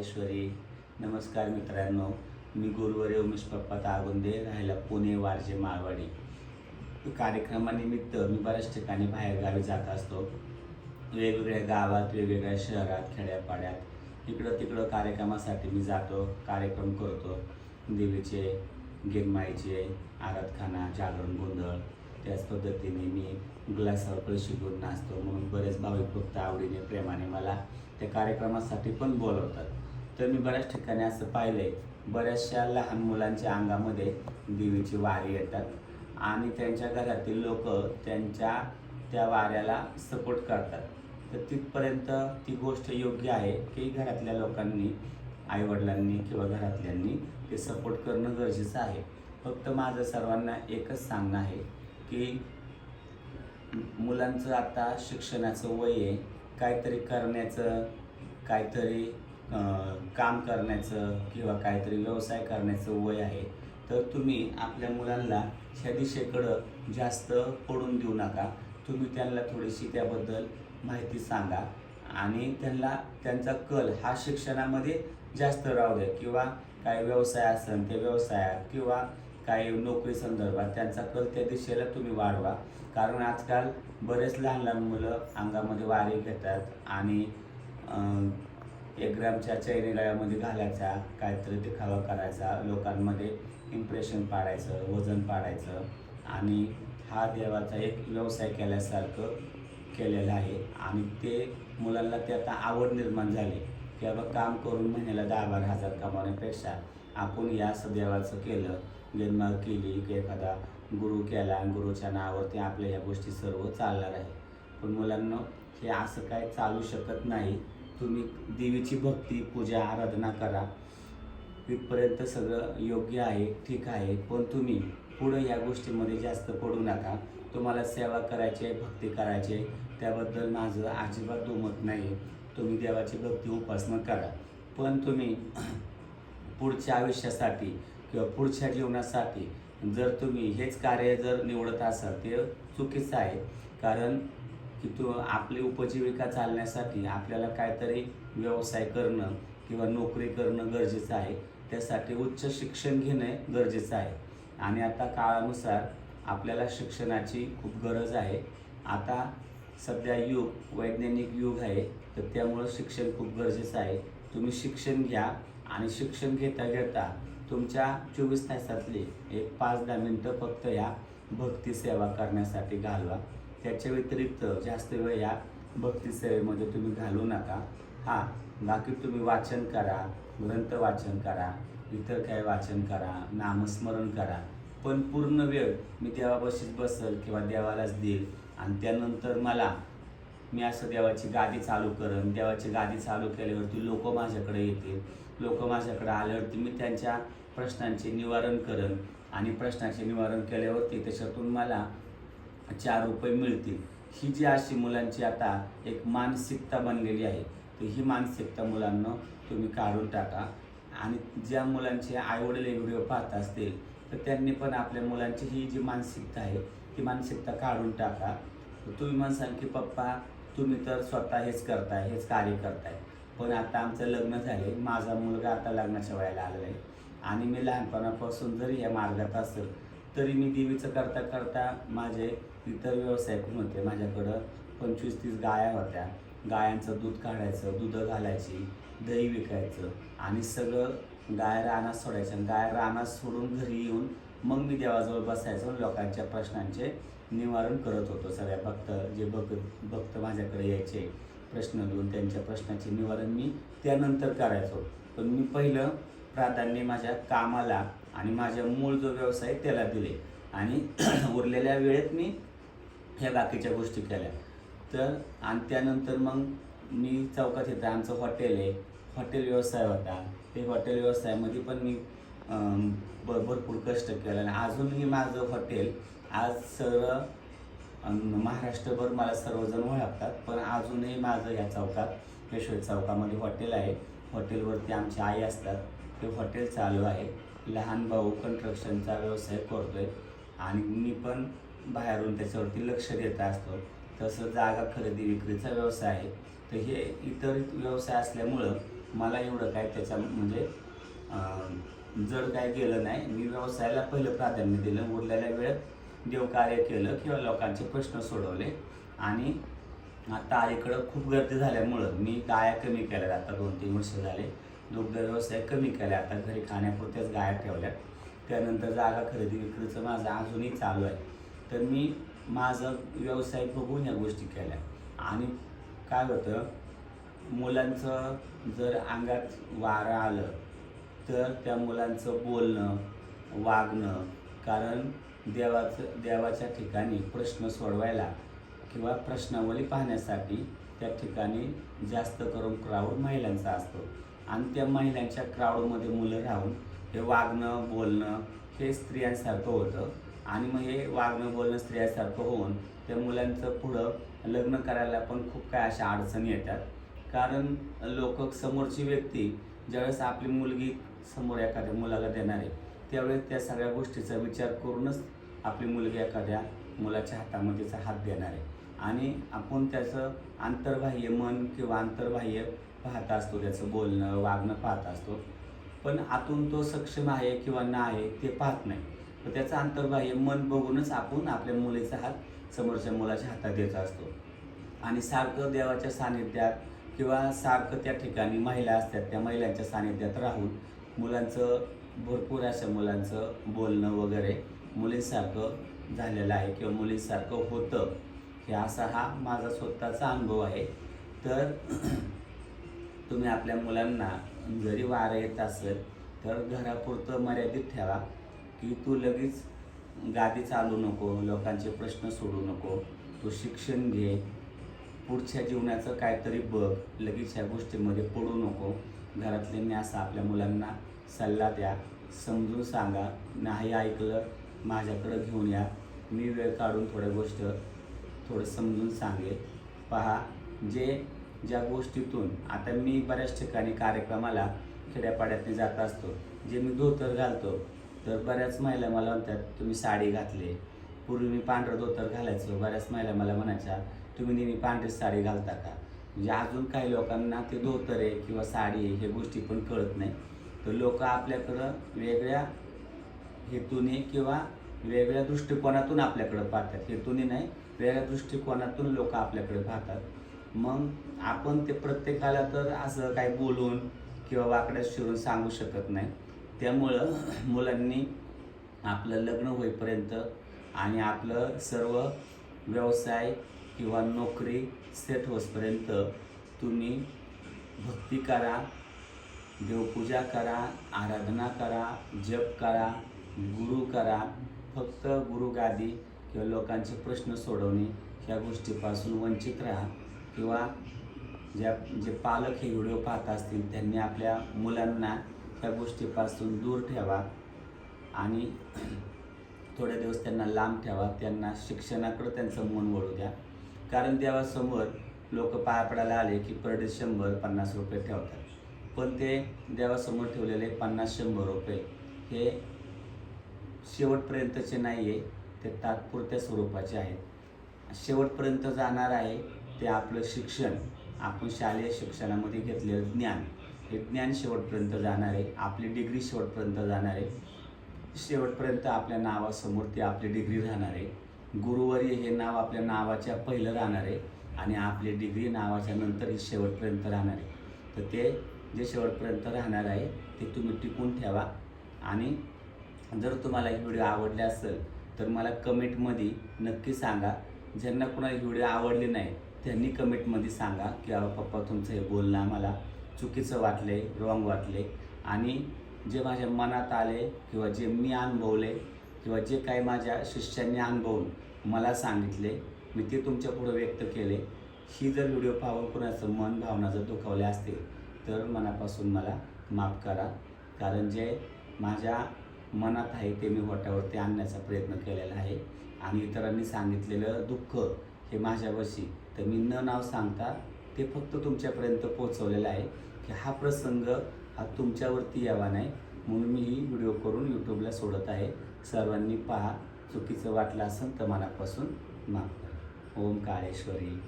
माहेश्वरी. नमस्कार मित्रांनो मी गुरुवारी उमेश पप्पा तागुंदे राहायला पुणे वारजे मारवाडी. कार्यक्रमानिमित्त मी बऱ्याच ठिकाणी बाहेरगावी जात असतो. वेगवेगळ्या गावात वेगवेगळ्या शहरात खेड्यापाड्यात इकडं तिकडं कार्यक्रमासाठी मी जातो कार्यक्रम करतो. देवीचे गिरमाईचे आराधखाना जागरण गोंधळ. त्याच पद्धतीने मी ग्लासावर कळशी घेऊन नाचतो. म्हणून बरेच भाविक भक्त आवडीने प्रेमाने मला त्या कार्यक्रमासाठी पण बोलवतात. तर मी बऱ्याच ठिकाणी असं पाहिलंय. बऱ्याचशा लहान मुलांच्या अंगामध्ये देवीची वारी येतात आणि त्यांच्या घरातील लोक त्यांच्या त्या वाऱ्याला सपोर्ट करतात. तर तिथपर्यंत ती गोष्ट योग्य आहे की घरातल्या लोकांनी आईवडिलांनी किंवा घरातल्यांनी ते सपोर्ट करणं गरजेचं आहे. फक्त माझं सर्वांना एकच सांगणं आहे की मुलांचं आता शिक्षणाचं वय आहे. काहीतरी करण्याचं काहीतरी काम करण्याचं किंवा काहीतरी व्यवसाय करण्याचं वय आहे तर तुम्ही आपल्या मुलांना ह्या दिशेकडं जास्त पडून देऊ नका. तुम्ही त्यांना थोडीशी त्याबद्दल माहिती सांगा आणि त्यांना त्यांचा कल हा शिक्षणामध्ये जास्त राहू द्या किंवा काही व्यवसाय असेल त्या व्यवसायात किंवा काही नोकरी संदर्भात त्यांचा कल त्या दिशेला तुम्ही वाढवा. कारण आजकाल बरेच लहान लहान मुलं अंगामध्ये वारे घेतात आणि एक ग्रामच्या चैनी गळ्यामध्ये घालायचा काहीतरी दिखावा करायचा लोकांमध्ये इम्प्रेशन पाडायचं वजन पाडायचं. आणि हा देवाचा एक व्यवसाय केल्यासारखं केलेलं आहे. आणि ते मुलांना ते आता आवड निर्माण झाली. की बाबा काम करून महिन्याला दहा बारा हजार कमावण्यापेक्षा आपण या असं देवाचं केलं जन्म केली की एखादा गुरु केला आणि गुरुच्या नावावरती आपल्या ह्या गोष्टी सर्व चालणार आहे. पण मुलांना हे असं काय चालू शकत नाही. तुम्ही देवीची भक्ती पूजा आराधना करा. इथपर्यंत सगळं योग्य आहे ठीक आहे. पण तुम्ही पुढं या गोष्टीमध्ये जास्त पडू नका. तुम्हाला सेवा करायची आहे भक्ती करायची आहे. त्याबद्दल माझं अजिबात दुमत नाही. तुम्ही देवाची भक्ती उपासना करा. पण तुम्ही पुढच्या आयुष्यासाठी किंवा पुढच्या जीवनासाठी जर तुम्ही हेच कार्य जर निवडत असाल ते चुकीचं आहे. कारण की तो आपली उपजीविका चालण्यासाठी आपल्याला काहीतरी व्यवसाय करणं किंवा नोकरी करणं गरजेचं आहे. त्यासाठी उच्च शिक्षण घेणे गरजेचं आहे. आणि आता काळानुसार आपल्याला शिक्षणाची खूप गरज आहे. आता सध्या युग वैज्ञानिक युग आहे तर त्यामुळं शिक्षण खूप गरजेचं आहे. तुम्ही शिक्षण घ्या आणि शिक्षण घेता घेता तुमच्या चोवीस तासातली एक पाच दहा मिनटं फक्त या भक्ती सेवा करण्यासाठी घालवा. त्याच्या व्यतिरिक्त जास्त वेळ या भक्ती सेवेमध्ये तुम्ही घालू नका. हां बाकी तुम्ही वाचन करा ग्रंथ वाचन करा इतर काय वाचन करा नामस्मरण करा. पण पूर्ण वेळ मी देवापाशीच बसल किंवा देवालाच देईल आणि त्यानंतर मला मी असं देवाची गादी चालू करेन. देवाची गादी चालू केल्यावरती लोक माझ्याकडे येतील. लोक माझ्याकडे आल्यावरती मी त्यांच्या प्रश्नांचे निवारण करेन. आणि प्रश्नाचे निवारण केल्यावरती त्याच्यातून मला चार रुपये मिळतील. ही जी अशी मुलांची आता एक मानसिकता बनलेली आहे तर ही मानसिकता मुलांना तुम्ही काढून टाका. आणि ज्या मुलांचे आईवडील हे व्हिडिओ पाहत असतील तर त्यांनी पण आपल्या मुलांची ही जी मानसिकता आहे ती मानसिकता काढून टाका. तुम्ही म्हणसाल की पप्पा तुम्ही तर स्वतः हेच करताय हेच कार्य करताय. पण आता आमचं लग्न झाले माझा मुलगा आता लग्नाच्या वेळेला आलेला आहे. आणि मी लहानपणापासून जरी या मार्गात असेल तरी मी देवीचं करता करता माझे इतर व्यवसाय पण होते. माझ्याकडं पंचवीस तीस गाया होत्या. गायांचं दूध काढायचं दूध घालायची दही विकायचं आणि सगळं गाय रानात सोडायचं. आणि गाय रानात सोडून घरी येऊन मग मी देवाजवळ बसायचो आणि लोकांच्या प्रश्नांचे निवारण करत होतो. सगळ्या भक्त जे भक्त भक्त माझ्याकडे यायचे प्रश्न घेऊन त्यांच्या प्रश्नाचे निवारण मी त्यानंतर करायचो. पण मी पहिलं प्राधान्य माझ्या कामाला आणि माझ्या मूळ जो व्यवसाय त्याला दिले. आणि उरलेल्या वेळेत मी ह्या बाकीच्या गोष्टी केल्या. तर आणि त्यानंतर मग मी चौकात येतं आमचं हॉटेल आहे. हॉटेल व्यवसाय होता. ते हॉटेल व्यवसायामध्ये पण मी भ भरपूर कष्ट केलं. आणि अजूनही माझं हॉटेल आज सर्व महाराष्ट्रभर मला सर्वजण ओळखतात. पण अजूनही माझं या चौकात पेशवे चौकामध्ये हॉटेल आहे. हॉटेलवरती आमची आई असतात. ते हॉटेल चालू आहे. लहान भाऊ कन्स्ट्रक्शनचा व्यवसाय करतोय. आणि मी पण बाहेरून त्याच्यावरती लक्ष देत असतो. तसं जागा खरेदी विक्रीचा व्यवसाय आहे. तर हे इतर व्यवसाय असल्यामुळं मला एवढं काय त्याच्या म्हणजे जड काय गेलं नाही. मी व्यवसायाला पहिलं प्राधान्य दिलं. उरलेल्या वेळेत देवकार्य केलं किंवा लोकांचे प्रश्न सोडवले. आणि आता आईकडं खूप गर्दी झाल्यामुळं मी गाया कमी केल्या आता दोन तीन वर्ष झाले. दुग्ध व्यवसाय कमी केला आता घरी खाण्यापुरत्याच गाया ठेवल्या त्यानंतर जागा खरेदी विक्रीचं माझं अजूनही चालू आहे. तर मी माझं व्यवसाय बघून या गोष्टी केल्या. आणि काय होतं मुलांचं जर अंगात वारं आलं तर त्या मुलांचं बोलणं वागणं कारण देवाचं देवाच्या ठिकाणी प्रश्न सोडवायला किंवा प्रश्नावली पाहण्यासाठी त्या ठिकाणी जास्त करून क्राऊड महिलांचा असतो. आणि त्या महिलांच्या क्राऊडमध्ये मुलं राहून हे वागणं बोलणं हे स्त्रियांसारखं होतं. आणि मग हे वागणं बोलणं स्त्रियांसारखं होऊन त्या मुलांचं पुढं लग्न करायला पण खूप काय अशा अडचणी येतात. कारण लोक समोरची व्यक्ती ज्यावेळेस आपली मुलगी समोर एखाद्या मुलाला देणार आहे त्यावेळेस त्या सगळ्या गोष्टीचा विचार करूनच आपली मुलगी एखाद्या मुलाच्या हातामध्येचा हात देणार. आहे आणि आपण त्याचं आंतरबाह्य मन किंवा आंतरबाह्य पाहत असतो त्याचं बोलणं वागणं पाहत असतो. पण आतून तो सक्षम आहे किंवा नाही ते पाहत नाही. तर त्याचं अंतर्बाह्य मन बघूनच आपण आपल्या मुलीचा हात समोरच्या मुलाच्या हातात देत असतो. आणि सारखं देवाच्या सानिध्यात किंवा सारखं त्या ठिकाणी महिला असतात त्या महिलांच्या सानिध्यात राहून मुलांचं भरपूर अशा मुलांचं बोलणं वगैरे मुलींसारखं झालेलं आहे किंवा मुलींसारखं होतं. हे असा हा माझा स्वतःचा अनुभव आहे. तर तुम्ही आपल्या मुलांना जरी वारं येत असेल तर घरापुरतं मर्यादित ठेवा की तू लगेच गादी चालू नको लोकांचे प्रश्न सोडू नको. तू शिक्षण घे. पुढच्या जीवनाचं काहीतरी बघ. लगेच ह्या गोष्टीमध्ये पडू नको. घरातल्यांनी असं आपल्या मुलांना सल्ला द्या. समजून सांगा नाही ऐकलं माझ्याकडं घेऊन या. मी वेळ काढून थोड्या गोष्ट थोडं समजून सांगेल. पहा जे ज्या गोष्टीतून आता मी बऱ्याच ठिकाणी कार्यक्रमाला खेड्यापाड्यातनी जात असतो जे मी धोतर घालतो तर बऱ्याच महिला मला म्हणतात तुम्ही साडी घातली. पूर्वी मी पांढरं धोतर घालायचो. बऱ्याच महिला मला म्हणायच्या तुम्ही नेहमी पांढरी साडी घालता का? म्हणजे अजून काही लोकांना ते धोतर आहे किंवा साडी आहे हे गोष्टी पण कळत नाही. तर लोक आपल्याकडं वेगळ्या हेतूने किंवा वेगळ्या दृष्टिकोनातून आपल्याकडं पाहतात. हेतूने नाही वेगळ्या दृष्टिकोनातून लोक आपल्याकडे पाहतात. मग आपण ते प्रत्येकाला तर असं काही बोलून किंवा वाकड्यात शिरून सांगू शकत नाही. त्यामुळं मुलांनी आपलं लग्न होईपर्यंत आणि आपलं सर्व व्यवसाय किंवा नोकरी सेट होसपर्यंत तुम्ही भक्ती करा देवपूजा करा आराधना करा जप करा गुरु करा. फक्त गुरुगादी किंवा लोकांचे प्रश्न सोडवणे ह्या गोष्टीपासून वंचित राहा. किंवा ज्या जे पालक हे व्हिडिओ पाहत असतील त्यांनी आपल्या मुलांना ह्या गोष्टीपासून दूर ठेवा आणि थोडे दिवस त्यांना लांब ठेवा. त्यांना शिक्षणाकडं त्यांचं मन वळू द्या. कारण देवासमोर लोक पाया पडायला आले की पर डे शंभर पन्नास रुपये ठेवतात. पण ते देवासमोर ठेवलेले पन्नास शंभर रुपये हे शेवटपर्यंतचे नाही आहे ते तात्पुरत्या स्वरूपाचे आहेत. शेवटपर्यंत जाणार आहे ते आपलं शिक्षण आपण शालेय शिक्षणामध्ये घेतलेलं ज्ञान हे ज्ञान शेवटपर्यंत जाणार आहे. आपली डिग्री शेवटपर्यंत जाणार आहे. शेवटपर्यंत आपल्या नावासमोर ती आपली डिग्री राहणार आहे. गुरुवारी हे नाव आपल्या नावाच्या पहिलं राहणार आहे आणि आपली डिग्री नावाच्या नंतर ही शेवटपर्यंत राहणार आहे. तर ते जे शेवटपर्यंत राहणार आहे ते तुम्ही टिकून ठेवा. आणि जर तुम्हाला ही व्हिडिओ आवडले असेल तर मला कमेंटमध्ये नक्की सांगा. ज्यांना कोणाला ही व्हिडिओ आवडली नाही त्यांनी कमेंटमध्ये सांगा की अहो पप्पा तुमचं हे बोलणं आम्हाला चुकीचं वाटले रॉंग वाटले आणि जे माझ्या मनात आले किंवा जे मी अनुभवले किंवा जे काही माझ्या शिष्यांनी अनुभवून मला सांगितले मी ते तुमच्या पुढं व्यक्त केले. ही जर व्हिडिओ पाहून कोणाचं मन भावना जर दुखावल्या असतील तर मनापासून मला माफ करा. कारण जे माझ्या मनात आहे ते मी वाट्यावरती आणण्याचा प्रयत्न केलेला आहे. आणि इतरांनी सांगितलेलं दुःख हे माझ्यापाशी. तर मी न नाव सांगता ते फक्त तुमच्यापर्यंत पोहोचवलेलं आहे की हा प्रसंग हा तुमच्यावरती यावा नाही म्हणून मी ही व्हिडिओ करून यूट्यूबला सोडत आहे. सर्वांनी पहा चुकीचं वाटलं असेल तर मनापासून माफ करा. ओम काळेश्वरी.